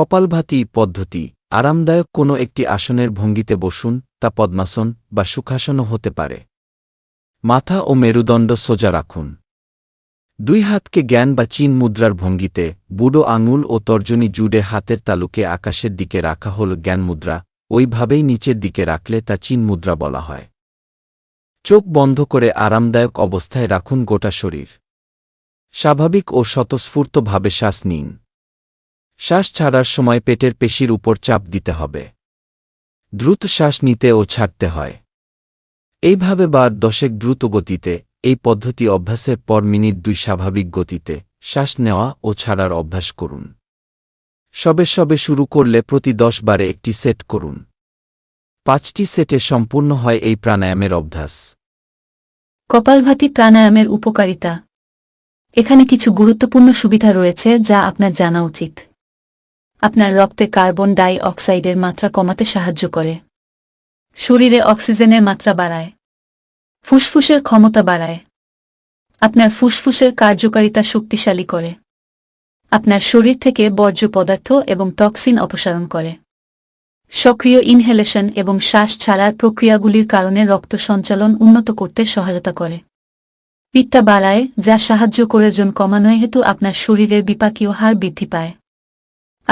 কপালভাতি পদ্ধতি, আরামদায়ক কোনো একটি আসনের ভঙ্গিতে বসুন, তা পদ্মাসন বা সুখাসনও হতে পারে। মাথা ও মেরুদণ্ড সোজা রাখুন। দুই হাতকে জ্ঞান বা চীন মুদ্রার ভঙ্গিতে, বুড়ো আঙুল ও তর্জনী জুড়ে হাতের তালুকে আকাশের দিকে রাখা হল জ্ঞান মুদ্রা, ওইভাবেই নিচের দিকে রাখলে তা চীন মুদ্রা বলা হয়। চোখ বন্ধ করে আরামদায়ক অবস্থায় রাখুন গোটা শরীর। স্বাভাবিক ও স্বতঃস্ফূর্তভাবে শ্বাস নিন। শ্বাস ছাড়ার সময় পেটের পেশির উপর চাপ দিতে হবে। দ্রুত শ্বাস নিতে ও ছাড়তে হয়। এইভাবে বার দশেক দ্রুত গতিতে, এই পদ্ধতি অভ্যাসের পর মিনিট দুই স্বাভাবিক গতিতে শ্বাস নেওয়া ও ছাড়ার অভ্যাস করুন। সবে সবে শুরু করলে প্রতি দশ বারে একটি সেট করুন। পাঁচটি সেটে সম্পূর্ণ হয় এই প্রাণায়ামের অভ্যাস। কপালভাতি প্রাণায়ামের উপকারিতা। এখানে কিছু গুরুত্বপূর্ণ সুবিধা রয়েছে যা আপনার জানা উচিত। আপনার রক্তে কার্বন ডাই অক্সাইডের মাত্রা কমাতে সাহায্য করে। শরীরে অক্সিজেনের মাত্রা বাড়ায়। ফুসফুসের ক্ষমতা বাড়ায়। আপনার ফুসফুসের কার্যকারিতা শক্তিশালী করে। আপনার শরীর থেকে বর্জ্য পদার্থ এবং টক্সিন অপসারণ করে। সক্রিয় ইনহেলেশন এবং শ্বাস ছাড়ার প্রক্রিয়াগুলির কারণে রক্ত সঞ্চালন উন্নত করতে সহায়তা করে। পিত্তা বাড়ায়, যা সাহায্য করে জন কমানোয় হেতু আপনার শরীরের বিপাকীয় হার বৃদ্ধি পায়।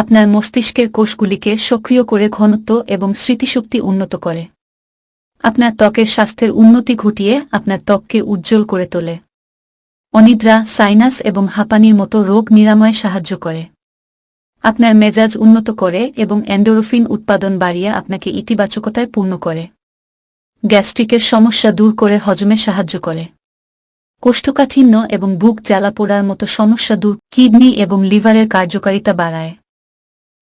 আপনার মস্তিষ্কের কোষগুলিকে সক্রিয় করে ঘনত্ব এবং স্মৃতিশক্তি উন্নত করে। আপনার ত্বকের স্বাস্থ্যের উন্নতি ঘটিয়ে আপনার ত্বককে উজ্জ্বল করে তোলে। অনিদ্রা, সাইনাস এবং হাঁপানির মতো রোগ নিরাময়ে সাহায্য করে। আপনার মেজাজ উন্নত করে এবং অ্যান্ডোরোফিন উৎপাদন বাড়িয়ে আপনাকে ইতিবাচকতায় পূর্ণ করে। গ্যাস্ট্রিকের সমস্যা দূর করে হজমে সাহায্য করে। কোষ্ঠকাঠিন্য এবং বুক জ্বালা পোড়ার মতো সমস্যা দূর কিডনি এবং লিভারের কার্যকারিতা বাড়ায়।